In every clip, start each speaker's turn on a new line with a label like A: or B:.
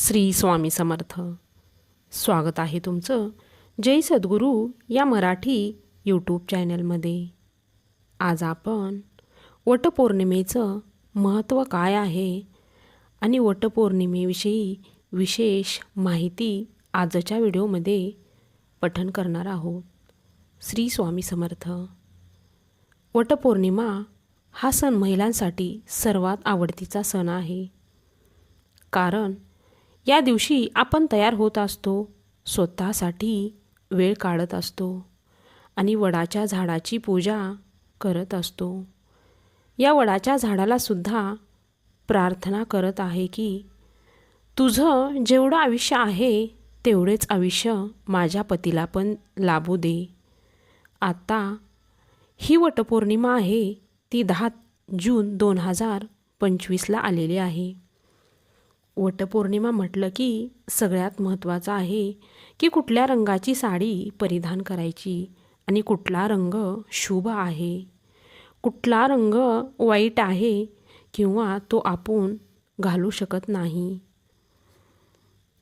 A: श्री स्वामी समर्थ. स्वागत आहे तुमचं जय सद्गुरू या मराठी यूट्यूब चॅनलमध्ये. आज आपण वटपौर्णिमेचं महत्त्व काय आहे आणि वटपौर्णिमेविषयी विशेष माहिती आजच्या व्हिडिओमध्ये पठन करणार आहोत. श्री स्वामी समर्थ. वटपौर्णिमा हा सण महिलांसाठी सर्वात आवडतीचा सण आहे. कारण या दिवशी आपण तयार होत असतो. स्वतःसाठी वेळ काढत असतो आणि वडाच्या झाडाची पूजा करत असतो. या वडाच्या झाडाला सुद्धा प्रार्थना करत आहे की तुझं जेवढं आयुष्य आहे तेवढेच आयुष्य माझ्या पतीला पण लाभू दे. आत्ता ही वटपौर्णिमा आहे ती दहा जून दोन हजार पंचवीसला आलेली आहे. वटपौर्णिमा म्हटलं की सगळ्यात महत्त्वाचं आहे की कुठल्या रंगाची साडी परिधान करायची आणि कुठला रंग शुभ आहे. कुठला रंग वाईट आहे किंवा तो आपण घालू शकत नाही.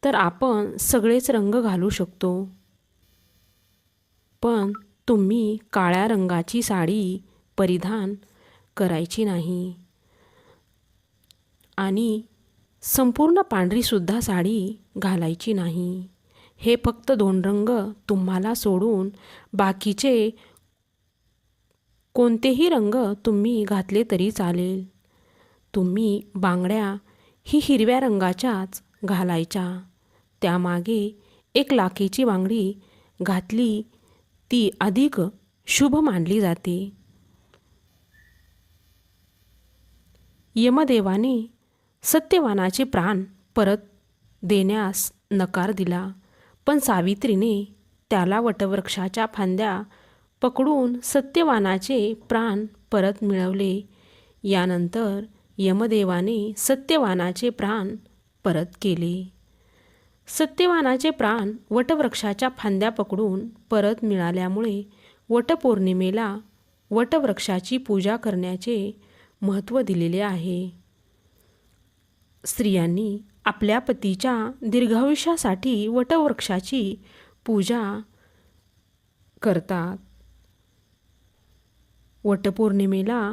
A: तर आपण सगळेच रंग घालू शकतो. पण तुम्ही काळ्या रंगाची साडी परिधान करायची नाही. आणि संपूर्ण पांढरीसुद्धा साडी घालायची नाही. हे फक्त दोन रंग तुम्हाला सोडून बाकीचे कोणतेही रंग तुम्ही घातले तरी चालेल. तुम्ही बांगड्या ही हिरव्या रंगाच्याच घालायच्या. त्यामागे एक लाखेची बांगडी घातली ती अधिक शुभ मानली जाते. यमदेवाने सत्यवानाचे प्राण परत देण्यास नकार दिला. पण सावित्रीने त्याला वटवृक्षाच्या फांद्या पकडून सत्यवानाचे प्राण परत मिळवले. यानंतर यमदेवाने सत्यवानाचे प्राण परत केले. सत्यवानाचे प्राण वटवृक्षाच्या फांद्या पकडून परत मिळाल्यामुळे वटपौर्णिमेला वटवृक्षाची पूजा करण्याचे महत्त्व दिलेले आहे. स्त्रियांनी आपल्या पतीच्या दीर्घायुष्यासाठी वटवृक्षाची पूजा करतात. वटपौर्णिमेला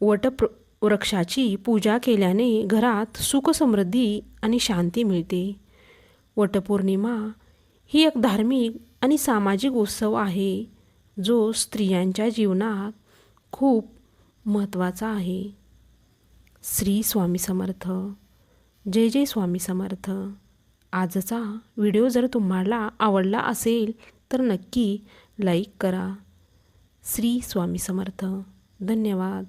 A: वटप्र वृक्षाची पूजा केल्याने घरात सुखसमृद्धी आणि शांती मिळते. वटपौर्णिमा ही एक धार्मिक आणि सामाजिक उत्सव आहे जो स्त्रियांच्या जीवनात खूप महत्त्वाचा आहे. श्री स्वामी समर्थ. जय जय स्वामी समर्थ. आजचा व्हिडिओ जर तुम्हाला आवडला असेल तर नक्की लाईक करा. श्री स्वामी समर्थ. धन्यवाद.